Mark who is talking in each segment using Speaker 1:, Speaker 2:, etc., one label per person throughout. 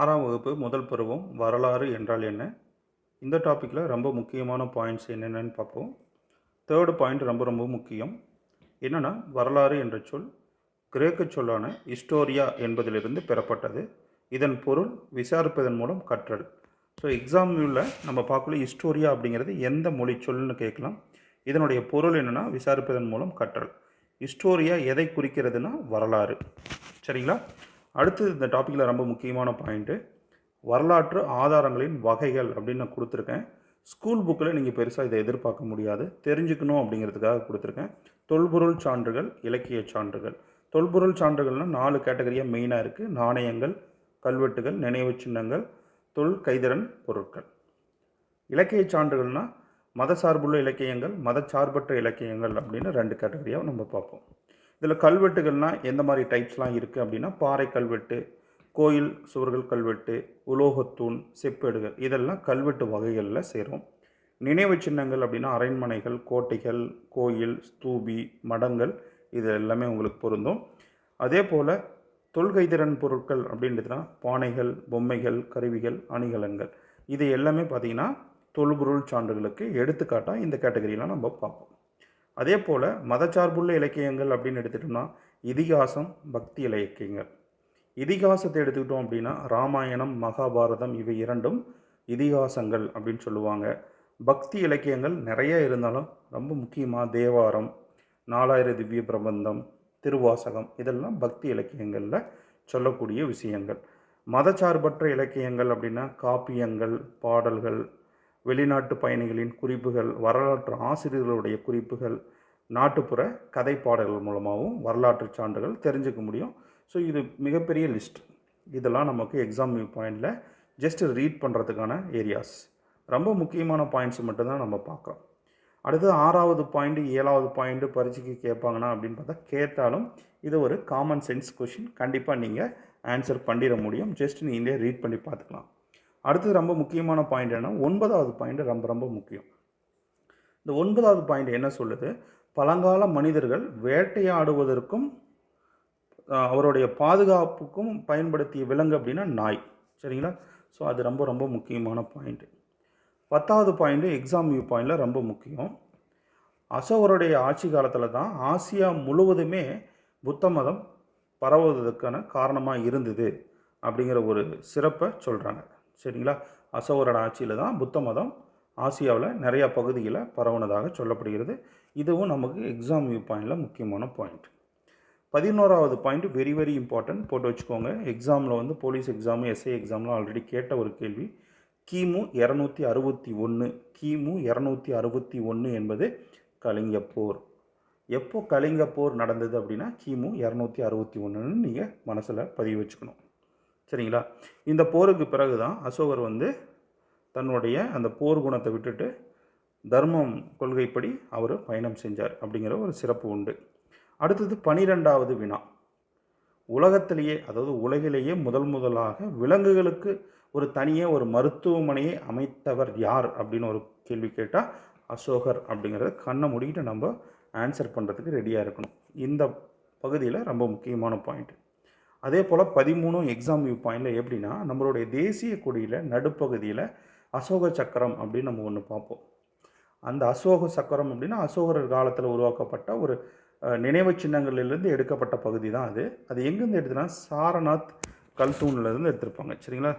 Speaker 1: ஆறாம் வகுப்பு முதல் பருவம் வரலாறு என்றால் என்ன? இந்த டாப்பிக்கில் ரொம்ப முக்கியமான பாயிண்ட்ஸ் என்னென்னு பார்ப்போம். தேர்டு பாயிண்ட் ரொம்ப ரொம்ப முக்கியம். என்னென்னா வரலாறு என்ற சொல் கிரேக்க சொல்லான ஹிஸ்டோரியா என்பதிலிருந்து பெறப்பட்டது. இதன் பொருள் விசாரிப்பதன் மூலம் கற்றல். ஸோ எக்ஸாம்பிளில் நம்ம பார்க்கல ஹிஸ்டோரியா அப்படிங்கிறது எந்த மொழி சொல்லுன்னு கேட்கலாம். இதனுடைய பொருள் என்னென்னா விசாரிப்பதன் மூலம் கற்றல். ஹிஸ்டோரியா எதை குறிக்கிறதுனா வரலாறு. சரிங்களா? அடுத்து இந்த டாப்பிக்கில் ரொம்ப முக்கியமான பாயிண்ட்டு வரலாற்று ஆதாரங்களின் வகைகள் அப்படின்னு நான் கொடுத்துருக்கேன். ஸ்கூல் புக்கில் நீங்கள் பெருசாக இதை எதிர்பார்க்க முடியாது. தெரிஞ்சுக்கணும் அப்படிங்கிறதுக்காக கொடுத்துருக்கேன். தொல்பொருள் சான்றுகள் இலக்கிய சான்றுகள். தொல்பொருள் சான்றுகள்னால் நாலு கேட்டகரியாக மெயினாக இருக்குது நாணயங்கள் கல்வெட்டுகள் நினைவு சின்னங்கள் தொல் கைதிறன் பொருட்கள். இலக்கிய சான்றுகள்னால் மதசார்புள்ள இலக்கியங்கள் மதச்சார்பற்ற இலக்கியங்கள் அப்படின்னு ரெண்டு கேட்டகரியாக நம்ம பார்ப்போம். இதில் கல்வெட்டுகள்னால் எந்த மாதிரி டைப்ஸ்லாம் இருக்குது அப்படின்னா பாறை கல்வெட்டு கோயில் சுவர்கள் கல்வெட்டு உலோகத்தூண் செப்பேடுகள் இதெல்லாம் கல்வெட்டு வகைகளில் சேரும். நினைவு சின்னங்கள் அப்படின்னா அரண்மனைகள் கோட்டைகள் கோயில் ஸ்தூபி மடங்கள் இது எல்லாமே உங்களுக்கு பொருந்தும். அதே போல் தொல்கைதிறன் பொருட்கள் அப்படின்றதுனா பானைகள் பொம்மைகள் கருவிகள் அணிகலன்கள். இது எல்லாமே பார்த்திங்கன்னா தொல்பொருள் சான்றுகளுக்கு எடுத்துக்காட்டாக இந்த கேட்டகரியெலாம் நம்ம பார்ப்போம். அதே போல் மதச்சார்புள்ள இலக்கியங்கள் அப்படின்னு எடுத்துட்டோம்னா இதிகாசம் பக்தி இலக்கியங்கள். இதிகாசத்தை எடுத்துக்கிட்டோம் அப்படின்னா ராமாயணம் மகாபாரதம் இவை இரண்டும் இதிகாசங்கள் அப்படின்னு சொல்லுவாங்க. பக்தி இலக்கியங்கள் நிறைய இருந்தாலும் ரொம்ப முக்கியமாக தேவாரம் நாலாயிர திவ்ய பிரபந்தம் திருவாசகம் இதெல்லாம் பக்தி இலக்கியங்களில் சொல்லக்கூடிய விஷயங்கள். மதச்சார்பற்ற இலக்கியங்கள் அப்படின்னா காப்பியங்கள் பாடல்கள் வெளிநாட்டு பயணிகளின் குறிப்புகள் வரலாற்று ஆசிரியர்களுடைய குறிப்புகள் நாட்டுப்புற கதை பாடல்கள் மூலமாகவும் வரலாற்று சான்றுகள் தெரிஞ்சுக்க முடியும். ஸோ இது மிகப்பெரிய லிஸ்ட் இதெல்லாம் நமக்கு எக்ஸாம் பாயிண்டில் ஜஸ்ட் ரீட் பண்ணுறதுக்கான ஏரியாஸ் ரொம்ப முக்கியமான பாயிண்ட்ஸ் மட்டும்தான் நம்ம பார்க்குறோம். அடுத்து ஆறாவது பாயிண்ட்டு ஏழாவது பாயிண்ட்டு பரீட்சைக்கு கேட்பாங்கன்னா அப்படின்னு பார்த்தா கேட்டாலும் இது ஒரு காமன் சென்ஸ் கொஷின் கண்டிப்பாக நீங்கள் ஆன்சர் பண்ணிட முடியும். ஜஸ்ட் நீங்களே ரீட் பண்ணி பார்த்துக்கலாம். அடுத்தது ரொம்ப முக்கியமான பாயிண்ட் என்ன ஒன்பதாவது பாயிண்ட் ரொம்ப ரொம்ப முக்கியம். இந்த ஒன்பதாவது பாயிண்ட் என்ன சொல்லுது? பழங்கால மனிதர்கள் வேட்டையாடுவதற்கும் அவருடைய பாதுகாப்புக்கும் பயன்படுத்திய விலங்கு அப்படின்னா நாய். சரிங்களா? ஸோ அது ரொம்ப ரொம்ப முக்கியமான பாயிண்ட்டு பத்தாவது பாயிண்ட்டு எக்ஸாம் வியூ பாயிண்டில் ரொம்ப முக்கியம். அசோகருடைய ஆட்சி காலத்தில் தான் ஆசியா முழுவதுமே புத்த மதம் பரவுவதற்கான காரணமாக இருந்தது அப்படிங்கிற ஒரு சிறப்பை சொல்கிறாங்க சரிங்களா? அசோகரோட ஆட்சியில் தான் புத்த மதம் ஆசியாவில் நிறையா பகுதிகளில் பரவுனதாக சொல்லப்படுகிறது. இதுவும் நமக்கு எக்ஸாம் வியூ பாயிண்டில் முக்கியமான பாயிண்ட் பதினோராவது பாயிண்ட் வெரி வெரி இம்பார்ட்டன்ட் போட்டு வச்சுக்கோங்க. எக்ஸாமில் வந்து போலீஸ் எக்ஸாமு எஸ்ஐ எக்ஸாம்லாம் ஆல்ரெடி கேட்ட ஒரு கேள்வி. கிமு இரநூத்தி அறுபத்தி ஒன்று கிமு இரநூத்தி அறுபத்தி ஒன்று என்பது கலிங்க போர் எப்போ கலிங்க போர் நடந்தது அப்படின்னா கிமு இரநூத்தி அறுபத்தி ஒன்றுன்னு நீங்கள் மனசில் பதிவு வச்சுக்கணும். சரிங்களா? இந்த போருக்கு பிறகு தான் அசோகர் வந்து தன்னுடைய அந்த போர் குணத்தை விட்டுட்டு தர்மம் கொள்கைப்படி அவர் பயணம் செஞ்சார் அப்படிங்கிற ஒரு சிறப்பு உண்டு. அடுத்தது பனிரெண்டாவது வினா. உலகத்திலேயே அதாவது உலகிலேயே முதல் முதலாக விலங்குகளுக்கு ஒரு தனியே ஒரு மருத்துவமனையை அமைத்தவர் யார் அப்படின்னு ஒரு கேள்வி கேட்டால் அசோகர் அப்படிங்கிறத கண்ணை முடிக்கிட்டு நம்ம ஆன்சர் பண்ணுறதுக்கு ரெடியாக இருக்கணும். இந்த பகுதியில் ரொம்ப முக்கியமான பாயிண்ட் அதே போல் பதிமூணும் எக்ஸாம் வியூ பாயிண்டில் எப்படின்னா நம்மளுடைய தேசிய கொடியில் நடுப்பகுதியில் அசோக சக்கரம் அப்படின்னு நம்ம ஒன்று பார்ப்போம். அந்த அசோக சக்கரம் அப்படின்னா அசோகர் காலத்தில் உருவாக்கப்பட்ட ஒரு நினைவு சின்னங்களிலிருந்து எடுக்கப்பட்ட பகுதி தான் அது. அது எங்கேருந்து எடுத்துனா சாரநாத் கல்தூன்லேருந்து எடுத்திருப்பாங்க. சரிங்களா?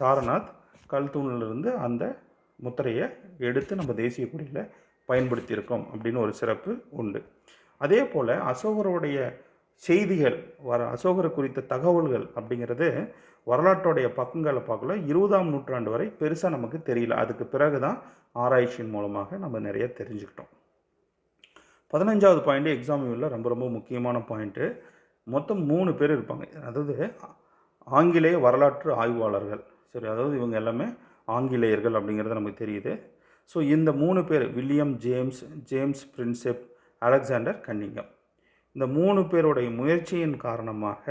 Speaker 1: சாரநாத் கல்தூன்லேருந்து அந்த முத்திரையை எடுத்து நம்ம தேசிய கொடியில் பயன்படுத்தியிருக்கோம் அப்படின்னு ஒரு சிறப்பு உண்டு. அதே போல் அசோகருடைய செய்திகள் வர அசோகர் குறித்த தகவல்கள் அப்படிங்கிறது வரலாற்றுடைய பக்கங்களை பார்க்கல. இருபதாம் நூற்றாண்டு வரை பெருசாக நமக்கு தெரியல. அதுக்கு பிறகு தான் ஆராய்ச்சியின் மூலமாக நம்ம நிறைய தெரிஞ்சுக்கிட்டோம். பதினஞ்சாவது பாயிண்ட்டு எக்ஸாம் வியூவில் ரொம்ப ரொம்ப முக்கியமான பாயிண்ட்டு மொத்தம் மூணு பேர் இருப்பாங்க. அதாவது ஆங்கிலேய வரலாற்று ஆய்வாளர்கள். சரி அதாவது இவங்க எல்லாமே ஆங்கிலேயர்கள் அப்படிங்கிறது நமக்கு தெரியுது. ஸோ இந்த மூணு பேர் William James James Prinsep Alexander Cunningham. இந்த மூணு பேருடைய முயற்சியின் காரணமாக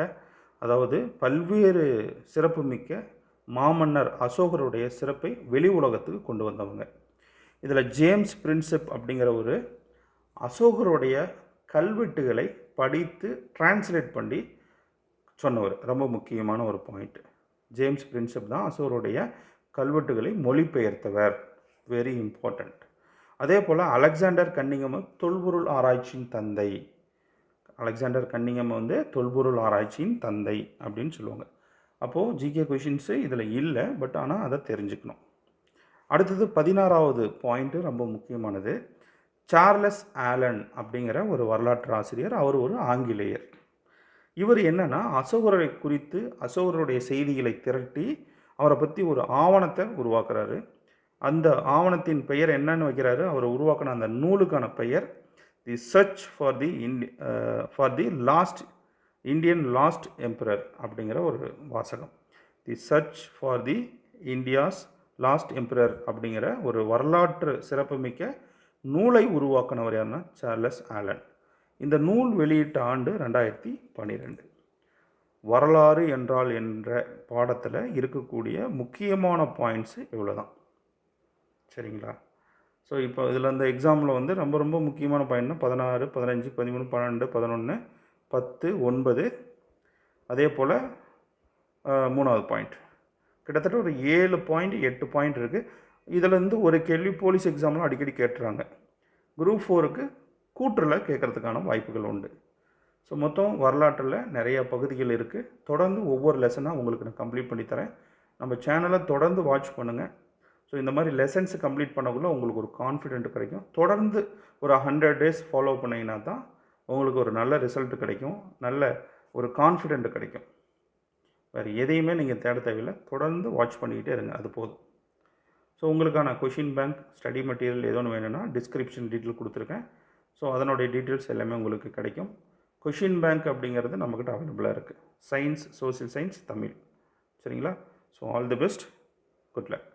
Speaker 1: அதாவது பல்வேறு சிறப்புமிக்க மாமன்னர் அசோகருடைய சிறப்பை வெளி உலகத்துக்கு கொண்டு வந்தவங்க. இதில் ஜேம்ஸ் பிரின்சிப் அப்படிங்கிற ஒரு அசோகருடைய கல்வெட்டுகளை படித்து டிரான்ஸ்லேட் பண்ணி சொன்னவர். ரொம்ப முக்கியமான ஒரு பாயிண்ட் ஜேம்ஸ் பிரின்சிப் தான் அசோகருடைய கல்வெட்டுகளை மொழிபெயர்த்தவர். வெரி இம்பார்ட்டண்ட் அதே போல் அலெக்சாண்டர் கன்னிங்கமும் தொல்பொருள் ஆராய்ச்சியின் தந்தை. அலெக்சாண்டர் கன்னிங்கம் வந்து தொல்பொருள் ஆராய்ச்சியின் தந்தை அப்படின்னு சொல்லுவாங்க. அப்போது ஜிகே கொஷின்ஸு இதில் இல்லை பட் ஆனால் அதை தெரிஞ்சுக்கணும். அடுத்தது பதினாறாவது பாயிண்ட்டு ரொம்ப முக்கியமானது. சார்லஸ் ஆலன் அப்படிங்கிற ஒரு வரலாற்று ஆசிரியர் அவர் ஒரு ஆங்கிலேயர். இவர் என்னென்னா அசோகரை குறித்து அசோகருடைய செய்திகளை திரட்டி அவரை பற்றி ஒரு ஆவணத்தை உருவாக்குறாரு. அந்த ஆவணத்தின் பெயர் என்னன்னு வைக்கிறாரு. அவர் உருவாக்கின அந்த நூலுக்கான பெயர் the search for the Indi for the last Indian last emperor அப்படிங்கிற ஒரு வாசகம். The search for the India's last emperor அப்படிங்கிற ஒரு வரலாற்று சிறப்புமிக்க நூலை உருவாக்கினவர் யாருன்னா சார்லஸ் ஆலன். இந்த நூல் வெளியிட்ட ஆண்டு ரெண்டாயிரத்தி பன்னிரெண்டு வரலாறு என்றால் என்ற பாடத்தில் இருக்கக்கூடிய முக்கியமான பாயிண்ட்ஸு இவ்வளோ தான் சரிங்களா? ஸோ இப்போ இதில் இந்த எக்ஸாமில் வந்து ரொம்ப ரொம்ப முக்கியமான பாயிண்ட்னா பதினாறு பதினஞ்சு பதிமூணு பன்னெண்டு பதினொன்று பத்து ஒன்பது. அதே போல் மூணாவது பாயிண்ட் கிட்டத்தட்ட ஒரு ஏழு பாயிண்ட் எட்டு பாயிண்ட் இருக்குது இதிலேருந்து ஒரு கேள்வி போலீஸ் எக்ஸாம்லாம் அடிக்கடி கேட்டுறாங்க. குரூப் ஃபோருக்கு கூற்றில் கேட்குறதுக்கான வாய்ப்புகள் உண்டு. ஸோ மொத்தம் வரலாற்றில் நிறைய பகுதிகள் இருக்குது தொடர்ந்து ஒவ்வொரு லெசனாக உங்களுக்கு நான் கம்ப்ளீட் பண்ணித்தரேன் நம்ம சேனலை தொடர்ந்து வாட்ச் பண்ணுங்கள் ஸோ இந்த மாதிரி லெசன்ஸ் கம்ப்ளீட் பண்ணக்குள்ள உங்களுக்கு ஒரு கான்ஃபிடென்ட் கிடைக்கும். தொடர்ந்து ஒரு ஹண்ட்ரட் டேஸ் ஃபாலோ பண்ணிங்கன்னா தான் உங்களுக்கு ஒரு நல்ல ரிசல்ட் கிடைக்கும். நல்ல ஒரு கான்ஃபிடென்ட் கிடைக்கும். வேறு எதையுமே நீங்கள் தேட தேவையில்லை. தொடர்ந்து வாட்ச் பண்ணிக்கிட்டே இருங்க. அது போதும். ஸோ உங்களுக்கான கொஷின் பேங்க் ஸ்டடி மெட்டீரியல் ஏதோ ஒன்று வேணும்னா டிஸ்கிரிப்ஷன் டீட்டெயில் கொடுத்துருக்கேன். ஸோ அதனுடைய டீட்டெயில்ஸ் எல்லாமே உங்களுக்கு கிடைக்கும். கொஷின் பேங்க் அப்படிங்கிறது நம்மக்கிட்ட அவைலபிளாக இருக்குது சயின்ஸ் சோசியல் சயின்ஸ் தமிழ். சரிங்களா? So all the best good luck